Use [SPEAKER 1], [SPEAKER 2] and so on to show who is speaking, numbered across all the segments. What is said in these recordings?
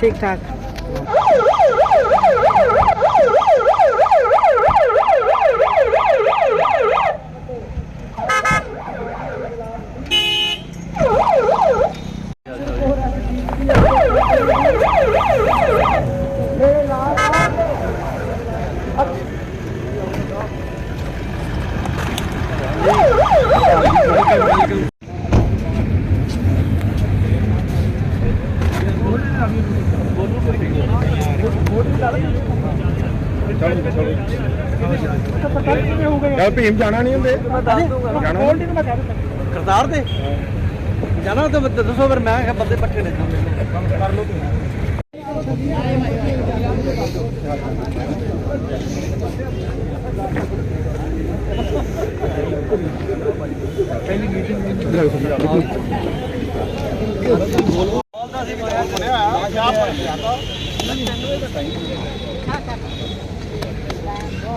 [SPEAKER 1] ঠিকঠাক
[SPEAKER 2] ਯਾਰ ਭੀਮ ਜਾਣਾ ਨਹੀਂ ਹੁੰਦੇ। ਜਾਣਾ
[SPEAKER 3] ਕਰਤਾਰ ਤੇ? ਜਾਣਾ ਤਾਂ ਮੈਂ ਦੱਸੋ ਫਿਰ ਮੈਂ ਕਿਹਾ ਬੰਦੇ ਪੱਠੇ ਨੇ ਕਰ ਲਓ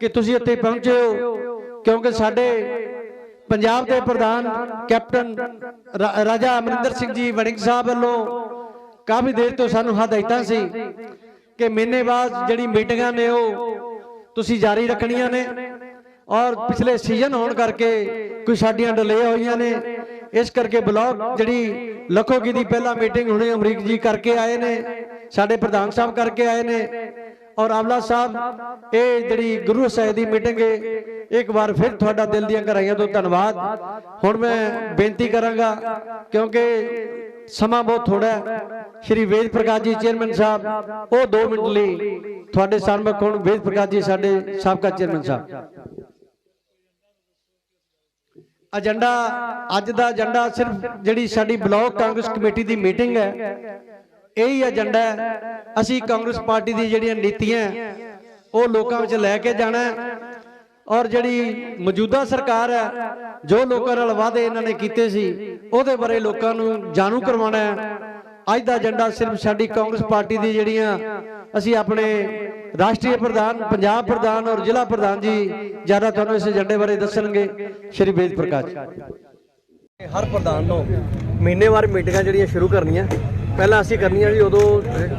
[SPEAKER 3] ਕਿ ਤੁਸੀਂ ਇੱਥੇ ਪਹੁੰਚੇ ਹੋ ਕਿਉਂਕਿ ਸਾਡੇ ਪੰਜਾਬ ਦੇ ਪ੍ਰਧਾਨ ਕੈਪਟਨ ਰਾਜਾ ਅਮਰਿੰਦਰ ਸਿੰਘ ਜੀ ਵੜਿੰਗ ਸਾਹਿਬ ਵੱਲੋਂ ਕਾਫੀ ਦੇਰ ਤੋਂ ਸਾਨੂੰ ਹਦਾਇਤਾਂ ਸੀ ਕਿ ਮਹੀਨੇ ਬਾਅਦ ਜਿਹੜੀ ਮੀਟਿੰਗਾਂ ਨੇ ਉਹ ਤੁਸੀਂ ਜਾਰੀ ਰੱਖਣੀਆਂ ਨੇ ਔਰ ਪਿਛਲੇ ਸੀਜ਼ਨ ਹੋਣ ਕਰਕੇ ਕੁਝ ਸਾਡੀਆਂ ਡਿਲੇ ਹੋਈਆਂ ਨੇ। ਇਸ ਕਰਕੇ ਬਲਾਕ ਜਿਹੜੀ ਲਖੋਗੀ ਦੀ ਪਹਿਲਾ ਮੀਟਿੰਗ ਹੁਣੇ ਅਮਰੀਕ ਜੀ ਕਰਕੇ ਆਏ ਨੇ, ਸਾਡੇ ਪ੍ਰਧਾਨ ਸਾਹਿਬ ਕਰਕੇ ਆਏ ਨੇ ਔਰ ਆਵਲਾ ਸਾਹਿਬ, ਇਹ ਜਿਹੜੀ ਗੁਰੂ ਸਾਹਿਬ ਦੀ ਮੀਟਿੰਗ ਹੈ ਇੱਕ ਵਾਰ ਫਿਰ ਤੁਹਾਡਾ ਦਿਲ ਦੀਆਂ ਗਹਿਰਾਈਆਂ ਤੋਂ ਧੰਨਵਾਦ। ਹੁਣ ਮੈਂ ਬੇਨਤੀ ਕਰਾਂਗਾ, ਕਿਉਂਕਿ ਸਮਾਂ ਬਹੁਤ ਥੋੜਾ ਹੈ, ਸ਼੍ਰੀ ਵੇਦ ਪ੍ਰਕਾਸ਼ ਜੀ ਚੇਅਰਮੈਨ ਸਾਹਿਬ, ਉਹ 2 ਮਿੰਟ ਲਈ ਤੁਹਾਡੇ ਸਾਹਮਣੇ ਹੁਣ ਵੇਦ ਪ੍ਰਕਾਸ਼ ਜੀ ਸਾਡੇ ਸਾਬਕਾ ਚੇਅਰਮੈਨ ਸਾਹਿਬ। ਏਜੰਡਾ ਅੱਜ ਦਾ ਏਜੰਡਾ ਸਿਰਫ ਜਿਹੜੀ ਸਾਡੀ ਬਲਾਕ ਕਾਂਗਰਸ ਕਮੇਟੀ ਦੀ ਮੀਟਿੰਗ ਹੈ, ਇਹੀ ਏਜੰਡਾ ਹੈ। ਅਸੀਂ ਕਾਂਗਰਸ ਪਾਰਟੀ ਦੀ ਜਿਹੜੀਆਂ ਨੀਤੀਆਂ, ਉਹ ਲੋਕਾਂ ਵਿੱਚ ਲੈ ਕੇ ਜਾਣਾ ਔਰ ਜਿਹੜੀ ਮੌਜੂਦਾ ਸਰਕਾਰ ਹੈ, ਜੋ ਲੋਕਾਂ ਨਾਲ ਵਾਅਦੇ ਇਹਨਾਂ ਨੇ ਕੀਤੇ ਸੀ, ਉਹਦੇ ਬਾਰੇ ਲੋਕਾਂ ਨੂੰ ਜਾਣੂ ਕਰਵਾਉਣਾ ਹੈ। ਅੱਜ ਦਾ ਏਜੰਡਾ ਸਿਰਫ ਸਾਡੀ ਕਾਂਗਰਸ ਪਾਰਟੀ ਦੀ ਜਿਹੜੀਆਂ ਅਸੀਂ ਆਪਣੇ ਰਾਸ਼ਟਰੀ ਪ੍ਰਧਾਨ ਪੰਜਾਬ ਪ੍ਰਧਾਨ ਔਰ ਜ਼ਿਲ੍ਹਾ ਪ੍ਰਧਾਨ ਜੀ ਜ਼ਿਆਦਾ ਤੁਹਾਨੂੰ ਇਸ ਏਜੰਡੇ ਬਾਰੇ ਦੱਸਣਗੇ ਸ਼੍ਰੀ ਵੇਦ ਪ੍ਰਕਾਸ਼ ਹਰ ਪ੍ਰਧਾਨ ਨੂੰ ਮਹੀਨੇਵਾਰ ਮੀਟਿੰਗਾਂ ਜਿਹੜੀਆਂ ਸ਼ੁਰੂ ਕਰਨੀਆਂ ਪਹਿਲਾਂ ਅਸੀਂ ਕਰਨੀਆਂ ਜੀ ਉਦੋਂ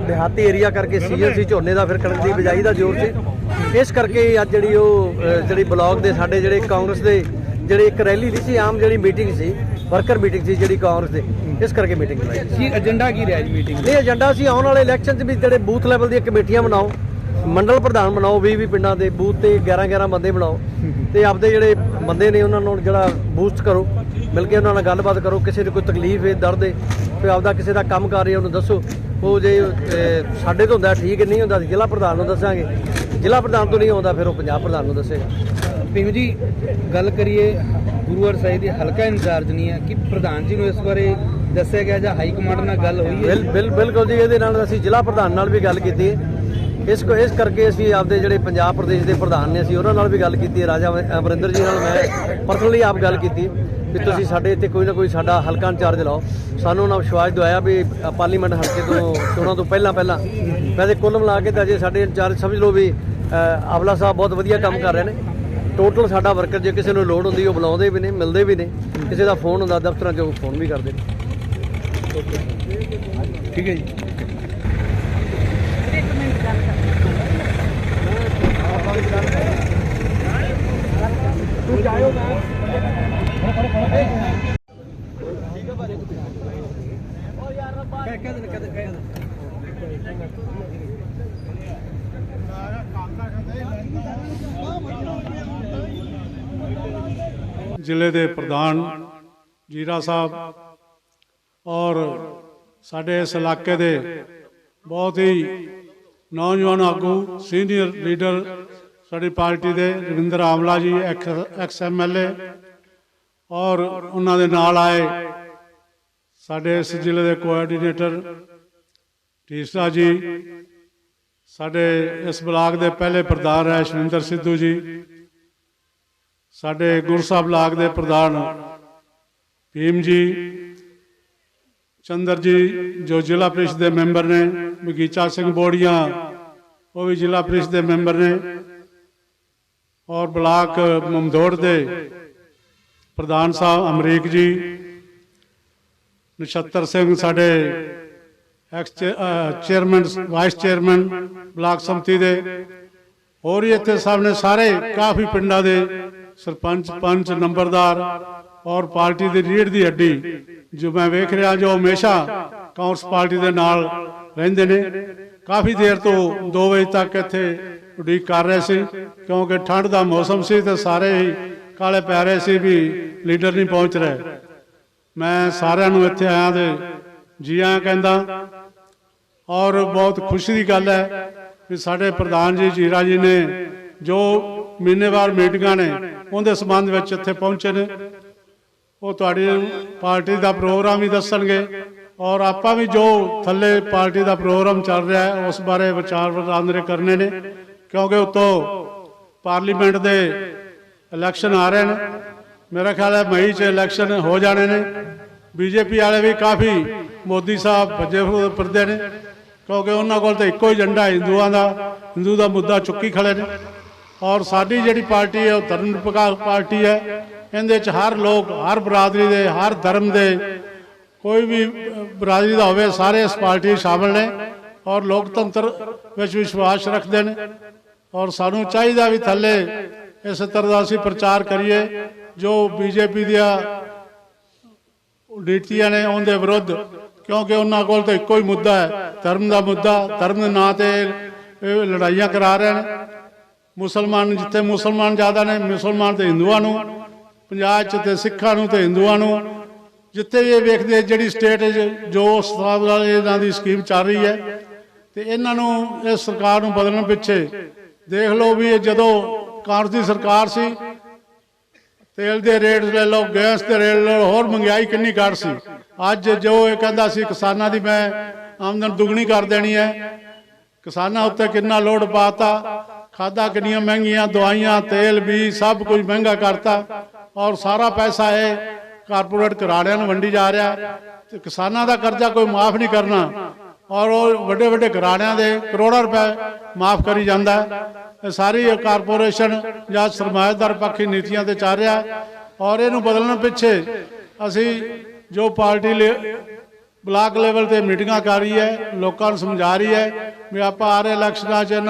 [SPEAKER 3] ਦਿਹਾਤੀ ਏਰੀਆ ਕਰਕੇ ਸੀਜ਼ਨ ਸੀ ਝੋਨੇ ਦਾ ਫਿਰ ਕਣਕ ਦੀ ਬਿਜਾਈ ਦਾ ਜ਼ੋਰ ਸੀ। ਇਸ ਕਰਕੇ ਅੱਜ ਜਿਹੜੀ ਉਹ ਜਿਹੜੀ ਬਲਾਕ ਦੇ ਸਾਡੇ ਜਿਹੜੇ ਕਾਂਗਰਸ ਦੇ ਜਿਹੜੇ ਇੱਕ ਰੈਲੀ ਨਹੀਂ ਸੀ ਆਮ ਜਿਹੜੀ ਮੀਟਿੰਗ ਸੀ ਵਰਕਰ ਮੀਟਿੰਗ ਸੀ ਜਿਹੜੀ ਕਾਂਗਰਸ ਦੇ ਇਸ ਕਰਕੇ ਮੀਟਿੰਗ ਬੁਲਾਈ
[SPEAKER 2] ਕੀ ਏਜੰਡਾ ਕੀ ਰਿਹਾ ਜੀ ਮੀਟਿੰਗ
[SPEAKER 3] ਇਹ ਏਜੰਡਾ ਸੀ ਆਉਣ ਵਾਲੇ ਇਲੈਕਸ਼ਨ 'ਚ ਵੀ ਜਿਹੜੇ ਬੂਥ ਲੈਵਲ ਦੀਆਂ ਕਮੇਟੀਆਂ ਬਣਾਓ ਮੰਡਲ ਪ੍ਰਧਾਨ ਬਣਾਓ 20 20 ਪਿੰਡਾਂ ਦੇ ਬੂਥ ਤੇ 11 11 ਬੰਦੇ ਬਣਾਓ ਤੇ ਆਪਦੇ ਜਿਹੜੇ ਬੰਦੇ ਨੇ ਉਹਨਾਂ ਨੂੰ ਜਿਹੜਾ ਬੂਸਟ ਕਰੋ ਮਿਲ ਕੇ ਉਹਨਾਂ ਨਾਲ ਗੱਲਬਾਤ ਕਰੋ ਕਿਸੇ ਨੂੰ ਕੋਈ ਤਕਲੀਫ ਹੈ ਦਰਦ ਹੈ ਕੋਈ ਆਪਦਾ ਕਿਸੇ ਦਾ ਕੰਮ ਕਰ ਰਿਹਾ ਉਹਨੂੰ ਦੱਸੋ। ਉਹ ਜੇ ਸਾਡੇ ਤੋਂ ਹੁੰਦਾ ਠੀਕ ਨਹੀਂ ਹੁੰਦਾ ਤਾਂ ਜ਼ਿਲ੍ਹਾ ਪ੍ਰਧਾਨ ਨੂੰ ਦੱਸਾਂਗੇ। ਜ਼ਿਲ੍ਹਾ ਪ੍ਰਧਾਨ ਤੋਂ ਨਹੀਂ ਆਉਂਦਾ ਫਿਰ ਉਹ ਪੰਜਾਬ ਪ੍ਰਧਾਨ ਨੂੰ ਦੱਸੇਗਾ।
[SPEAKER 2] ਭੀਮ ਜੀ ਗੱਲ ਕਰੀਏ ਗੁਰੂ ਹਰ ਸਾਹਿਬ ਦੀ ਹਲਕਾ ਇੰਚਾਰਜ ਨਹੀਂ ਹੈ ਕਿ ਪ੍ਰਧਾਨ ਜੀ ਨੂੰ ਇਸ ਬਾਰੇ ਦੱਸਿਆ ਗਿਆ ਜਾਂ ਹਾਈ ਕਮਾਂਡ ਨਾਲ ਗੱਲ ਹੋਈ ਹੈ?
[SPEAKER 3] ਬਿਲ ਬਿਲ ਬਿਲਕੁਲ ਜੀ ਇਹਦੇ ਨਾਲ ਅਸੀਂ ਜ਼ਿਲ੍ਹਾ ਪ੍ਰਧਾਨ ਨਾਲ ਵੀ ਗੱਲ ਕੀਤੀ ਹੈ। ਇਸ ਕੋ ਇਸ ਕਰਕੇ ਅਸੀਂ ਆਪਦੇ ਜਿਹੜੇ ਪੰਜਾਬ ਪ੍ਰਦੇਸ਼ ਦੇ ਪ੍ਰਧਾਨ ਨੇ ਅਸੀਂ ਉਹਨਾਂ ਨਾਲ ਵੀ ਗੱਲ ਕੀਤੀ ਹੈ। ਰਾਜਾ ਅਮਰਿੰਦਰ ਜੀ ਨਾਲ ਮੈਂ ਪਰਸਨਲੀ ਆਪ ਗੱਲ ਕੀਤੀ ਵੀ ਤੁਸੀਂ ਸਾਡੇ ਇੱਥੇ ਕੋਈ ਨਾ ਕੋਈ ਸਾਡਾ ਹਲਕਾ ਇੰਚਾਰਜ ਲਾਓ। ਸਾਨੂੰ ਉਹਨਾਂ ਵਿਸ਼ਵਾਸ ਦਵਾਇਆ ਵੀ ਪਾਰਲੀਮੈਂਟ ਹਲਕੇ ਤੋਂ ਚੋਣਾਂ ਤੋਂ ਪਹਿਲਾਂ ਪਹਿਲਾਂ। ਵੈਸੇ ਕੁੱਲ ਮਿਲਾ ਕੇ ਤਾਂ ਜੇ ਸਾਡੇ ਇੰਚਾਰਜ ਸਮਝ ਲਓ ਵੀ ਅ, ਆਵਲਾ ਸਾਹਿਬ ਬਹੁਤ ਵਧੀਆ ਕੰਮ ਕਰ ਰਹੇ ਨੇ। ਟੋਟਲ ਸਾਡਾ ਵਰਕਰ ਜੇ ਕਿਸੇ ਨੂੰ ਲੋੜ ਹੁੰਦੀ ਉਹ ਬੁਲਾਉਂਦੇ ਵੀ ਨੇ ਮਿਲਦੇ ਵੀ ਨੇ। ਕਿਸੇ ਦਾ ਫੋਨ ਹੁੰਦਾ ਦਫ਼ਤਰਾਂ 'ਚੋਂ ਫੋਨ ਵੀ ਕਰਦੇ ਨੇ।
[SPEAKER 2] ਠੀਕ ਹੈ ਜੀ।
[SPEAKER 4] ਜ਼ਿਲ੍ਹੇ ਦੇ ਪ੍ਰਧਾਨ ਜੀਰਾ ਸਾਹਿਬ ਔਰ ਸਾਡੇ ਇਸ ਇਲਾਕੇ ਦੇ ਬਹੁਤ ਹੀ ਨੌਜਵਾਨ ਆਗੂ ਸੀਨੀਅਰ ਲੀਡਰ ਸਾਡੀ ਪਾਰਟੀ ਦੇ ਰਵਿੰਦਰ ਆਮਲਾ ਜੀ ਐਕਸ ਐਮਐਲਏ ਔਰ ਉਹਨਾਂ ਦੇ ਨਾਲ ਆਏ ਸਾਡੇ ਇਸ ਜ਼ਿਲ੍ਹੇ ਦੇ ਕੋਆਰਡੀਨੇਟਰ ਤੀਸਰਾ ਜੀ, ਸਾਡੇ ਇਸ ਬਲਾਕ ਦੇ ਪਹਿਲੇ ਪ੍ਰਧਾਨ ਹੈ ਸ਼ਵਿੰਦਰ ਸਿੱਧੂ ਜੀ, ਸਾਡੇ ਗੁਰਸਾਹਿਬ ਬਲਾਕ ਦੇ ਪ੍ਰਧਾਨ ਭੀਮ ਜੀ, ਚੰਦਰ ਜੀ ਜੋ ਜ਼ਿਲ੍ਹਾ ਪ੍ਰੀਸ਼ਦ ਦੇ ਮੈਂਬਰ ਨੇ ਬਗੀਚਾ ਸਿੰਘ ਬੋੜੀਆਂ, ਉਹ ਵੀ ਜ਼ਿਲ੍ਹਾ ਪ੍ਰੀਸ਼ਦ ਦੇ ਮੈਂਬਰ ਨੇ। ਔਰ ਬਲਾਕ ਮਮਦੋੜ ਦੇ ਪ੍ਰਧਾਨ ਸਾਹਿਬ ਅਮਰੀਕ ਜੀ, ਨਛੱਤਰ ਸਿੰਘ ਸਾਡੇ ex chairman, vice chairman block ਸੰਮਤੀ ਦੇ। ਹੋਰ ਹੀ ਇੱਥੇ ਸਾਹਮਣੇ ਸਾਰੇ ਕਾਫੀ ਪਿੰਡਾਂ ਦੇ ਸਰਪੰਚ, ਪੰਚ, ਨੰਬਰਦਾਰ ਔਰ ਪਾਰਟੀ ਦੀ ਰੀੜ ਦੀ ਹੱਡੀ। ਜੋ ਮੈਂ ਵੇਖ ਰਿਹਾ ਜੋ ਹਮੇਸ਼ਾ ਕਾਂਗਰਸ ਪਾਰਟੀ ਦੇ ਨਾਲ ਰਹਿੰਦੇ ਨੇ। ਕਾਫੀ ਦੇਰ ਤੋਂ 2 ਵਜੇ ਤੱਕ ਇੱਥੇ ਉਡੀਕ ਕਰ ਰਹੇ ਸੀ, ਕਿਉਂਕਿ ਠੰਡ ਦਾ ਮੌਸਮ ਸੀ ਤੇ ਸਾਰੇ ਹੀ ਕਾਲੇ ਪੈ ਰਹੇ ਸੀ ਵੀ ਲੀਡਰ ਨਹੀਂ ਪਹੁੰਚ ਰਹੇ। ਮੈਂ ਸਾਰਿਆਂ ਨੂੰ ਇੱਥੇ ਆਇਆ ਦੇ ਜੀ ਆਇਆਂ ਕਹਿੰਦਾ, ਔਰ ਬਹੁਤ ਖੁਸ਼ੀ ਦੀ ਗੱਲ ਹੈ ਕਿ ਸਾਡੇ ਪ੍ਰਧਾਨ ਜੀ, ਜੀਰਾ ਜੀ ਨੇ ਜੋ ਮਹੀਨੇਵਾਰ ਮੀਟਿੰਗਾਂ ਨੇ, ਉਹਦੇ ਸੰਬੰਧ ਵਿੱਚ ਇੱਥੇ ਪਹੁੰਚੇ ਨੇ। ਉਹ ਤੁਹਾਡੀ ਪਾਰਟੀ ਦਾ ਪ੍ਰੋਗਰਾਮ ਵੀ ਦੱਸਣਗੇ। ਔਰ ਆਪਾਂ ਵੀ ਜੋ ਥੱਲੇ ਪਾਰਟੀ ਦਾ ਪ੍ਰੋਗਰਾਮ ਚੱਲ ਰਿਹਾ ਹੈ, ਉਸ ਬਾਰੇ ਵਿਚਾਰ ਵਟਾਂਦਰੇ ਕਰਨੇ ਨੇ, ਕਿਉਂਕਿ ਉਤੋਂ ਪਾਰਲੀਮੈਂਟ ਦੇ ਇਲੈਕਸ਼ਨ ਆ ਰਹੇ ਨੇ। ਮੇਰਾ ਖਿਆਲ ਹੈ ਮਈ 'ਚ ਇਲੈਕਸ਼ਨ ਹੋ ਜਾਣੇ ਨੇ। ਬੀਜੇਪੀ ਵਾਲੇ ਵੀ ਕਾਫੀ ਮੋਦੀ ਸਾਹਿਬ ਭੱਜੇ ਫਿਰਦੇ ਨੇ, ਕਿਉਂਕਿ ਉਹਨਾਂ ਕੋਲ ਤਾਂ ਇੱਕੋ ਹੀ ਏਜੰਡਾ ਹਿੰਦੂਆਂ ਦਾ, ਹਿੰਦੂ ਦਾ ਮੁੱਦਾ ਚੁੱਕੀ ਖੜੇ ਨੇ। ਔਰ ਸਾਡੀ ਜਿਹੜੀ ਪਾਰਟੀ ਹੈ, ਉਹ ਧਰਮ ਨਿਰਪੱਖ ਪਾਰਟੀ ਹੈ। ਇਹਦੇ ਚ ਹਰ ਲੋਕ, ਹਰ ਬਰਾਦਰੀ ਦੇ, ਹਰ ਧਰਮ ਦੇ ਕੋਈ ਵੀ ਅਹ, ਬਰਾਦਰੀ ਦਾ ਹੋਵੇ ਸਾਰੇ ਇਸ ਪਾਰਟੀ 'ਚ ਸ਼ਾਮਲ ਨੇ ਔਰ ਲੋਕਤੰਤਰ ਵਿੱਚ ਵਿਸ਼ਵਾਸ ਰੱਖਦੇ ਨੇ ਔਰ ਸਾਨੂੰ ਚਾਹੀਦਾ ਵੀ ਥੱਲੇ ਇਸ ਤਰ੍ਹਾਂ ਦਾ ਅਸੀਂ ਪ੍ਰਚਾਰ ਕਰੀਏ ਜੋ ਬੀਜੇਪੀ ਦੀਆਂ ਨੀਤੀਆਂ ਨੇ ਉਹਦੇ ਵਿਰੁੱਧ ਕਿਉਂਕਿ ਉਹਨਾਂ ਕੋਲ ਤਾਂ ਇੱਕੋ ਹੀ ਮੁੱਦਾ ਹੈ ਧਰਮ ਦਾ ਮੁੱਦਾ ਧਰਮ ਦੇ ਨਾਂ ਤੇ ਲੜਾਈਆਂ ਕਰਾ ਰਹੇ ਨੇ। ਮੁਸਲਮਾਨ ਜਿੱਥੇ ਮੁਸਲਮਾਨ ਜ਼ਿਆਦਾ ਨੇ ਮੁਸਲਮਾਨ ਤੇ ਹਿੰਦੂਆਂ ਨੂੰ ਪੰਜਾਬ 'ਚ ਤੇ ਸਿੱਖਾਂ ਨੂੰ ਤੇ ਹਿੰਦੂਆਂ ਨੂੰ ਜਿੱਥੇ ਵੀ ਇਹ ਵੇਖਦੇ ਜਿਹੜੀ ਸਟੇਟ ਜੋ ਉਸ ਨਾਲ ਇਹਨਾਂ ਦੀ ਸਕੀਮ ਚੱਲ ਰਹੀ ਹੈ, ਤੇ ਇਹਨਾਂ ਨੂੰ ਇਸ ਸਰਕਾਰ ਨੂੰ ਬਦਲਣ ਪਿੱਛੇ, ਦੇਖ ਲਓ ਵੀ ਇਹ ਜਦੋਂ ਕਾਂਗਰਸ ਦੀ ਸਰਕਾਰ ਸੀ, ਤੇਲ ਦੇ ਰੇਟ ਲੈ ਲਓ, ਗੈਸ ਦੇ ਰੇਟ ਲੈ ਲਓ, ਹੋਰ ਮਹਿੰਗਾਈ ਕਿੰਨੀ ਘੱਟ ਸੀ। ਅੱਜ ਜੋ ਇਹ ਕਹਿੰਦਾ ਸੀ, ਕਿਸਾਨਾਂ ਦੀ ਮੈਂ ਆਮਦਨ ਦੁੱਗਣੀ ਕਰ ਦੇਣੀ ਹੈ। ਕਿਸਾਨਾਂ ਉੱਤੇ ਕਿੰਨਾ ਲੋਡ ਪਾਤਾ, ਖਾਦਾਂ ਕਿੰਨੀਆਂ ਮਹਿੰਗੀਆਂ, ਦਵਾਈਆਂ, ਤੇਲ ਵੀ ਸਭ ਕੁਝ ਮਹਿੰਗਾ ਕਰਤਾ, ਔਰ ਸਾਰਾ ਪੈਸਾ ਇਹ ਕਾਰਪੋਰੇਟ ਘਰਾਣਿਆਂ ਨੂੰ ਵੰਡੀ ਜਾ ਰਿਹਾ ਤੇ ਕਿਸਾਨਾਂ ਦਾ ਕਰਜ਼ਾ ਕੋਈ ਮਾਫ ਨਹੀਂ ਕਰਨਾ ਔਰ ਉਹ ਵੱਡੇ ਵੱਡੇ ਘਰਾਣਿਆਂ ਦੇ ਕਰੋੜਾਂ ਰੁਪਏ ਮਾਫ ਕਰੀ ਜਾਂਦਾ ਹੈ। ਇਹ ਸਾਰੀ ਇਹ ਕਾਰਪੋਰੇਸ਼ਨ ਜਾਂ ਸਰਮਾਏਦਾਰ ਪੱਖੀ ਨੀਤੀਆਂ ਤੇ ਚੱਲ ਰਿਹਾ ਔਰ ਇਹਨੂੰ ਬਦਲਣ ਪਿੱਛੇ ਅਸੀਂ ਜੋ ਪਾਰਟੀ ਲੇ- ਬਲਾਕ ਲੈਵਲ ਤੇ ਮੀਟਿੰਗਾਂ ਕਰ ਰਹੀ ਹੈ, ਲੋਕਾਂ ਨੂੰ ਸਮਝਾ ਰਹੀ ਹੈ ਵੀ ਆਪਾਂ ਆ ਰਹੇ ਇਲੈਕਸ਼ਨਾਂ 'ਚ ਇਹਨਾਂ